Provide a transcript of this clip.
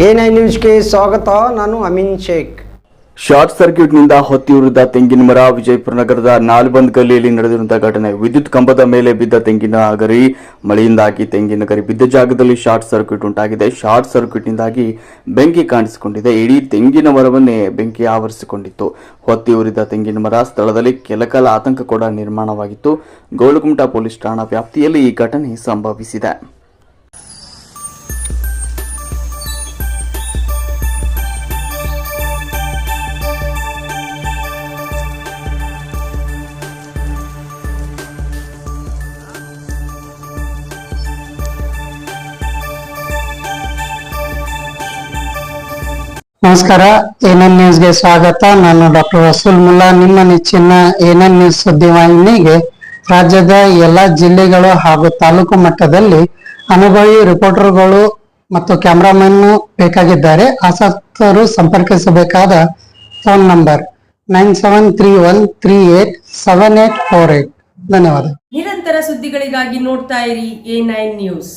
Nine ನ್ಯೂಸ್ಗೆ ಸ್ವಾಗತ, ನಾನು ಅಮಿನ್ ಶೇಖ್. ಶಾರ್ಟ್ ಸರ್ಕ್ಯೂಟ್ನಿಂದ ಹೊತ್ತಿಯುರಿದ ತೆಂಗಿನ ಮರ ವಿಜಯಪುರ ನಗರದ ನಾಲ್ಬಂದ್ ಗಲ್ಲಿಯಲ್ಲಿ ನಡೆದಿರುವಂತಹ ಘಟನೆ. ವಿದ್ಯುತ್ ಕಂಬದ ಮೇಲೆ ಬಿದ್ದ ತೆಂಗಿನ ಗರಿ, ಮಳೆಯಿಂದಾಗಿ ತೆಂಗಿನ ಗರಿ ಬಿದ್ದ ಜಾಗದಲ್ಲಿ ಶಾರ್ಟ್ ಸರ್ಕ್ಯೂಟ್ ಉಂಟಾಗಿದೆ. ಶಾರ್ಟ್ ಸರ್ಕ್ಯೂಟ್ನಿಂದಾಗಿ ಬೆಂಕಿ ಕಾಣಿಸಿಕೊಂಡಿದೆ. ಇಡೀ ತೆಂಗಿನ ಮರವನ್ನೇ ಬೆಂಕಿ ಆವರಿಸಿಕೊಂಡಿತ್ತು. ಹೊತ್ತಿ ಉರಿದ ತೆಂಗಿನ ಮರ ಸ್ಥಳದಲ್ಲಿ ಕೆಲಕಾಲ ಆತಂಕ ಕೂಡ ನಿರ್ಮಾಣವಾಗಿತ್ತು. ಗೋಳಗುಮಟ ಪೊಲೀಸ್ ಠಾಣಾ ವ್ಯಾಪ್ತಿಯಲ್ಲಿ ಈ ಘಟನೆ ಸಂಭವಿಸಿದೆ. ನಮಸ್ಕಾರ ಎನ್ಎನ್ ನ್ಯೂಸ್ಗೆ ಸ್ವಾಗತ? ನಾನು ಡಾಕ್ಟರ್ ವಸೂಲ್ ಮುಲ್ಲಾ. ನಿಮ್ಮ ನೆಚ್ಚಿನ ಏನನ್ ನ್ಯೂಸ್ ಸುದ್ದಿವಾಹಿನಿಗೆ ರಾಜ್ಯದ ಎಲ್ಲ ಜಿಲ್ಲೆಗಳು ಹಾಗೂ ತಾಲೂಕು ಮಟ್ಟದಲ್ಲಿ ಅನುಭವಿ ರಿಪೋರ್ಟರ್ಗಳು ಮತ್ತು ಕ್ಯಾಮ್ರಾಮನ್ ಬೇಕಾಗಿದ್ದಾರೆ. ಆಸಕ್ತರು ಸಂಪರ್ಕಿಸಬೇಕಾದ phone number nine seven three one three eight seven eight four eight ಧನ್ಯವಾದ. ನಿರಂತರ ಸುದ್ದಿಗಳಿಗಾಗಿ ನೋಡ್ತಾ ಇರಿ ಎ ನೈನ್ ನ್ಯೂಸ್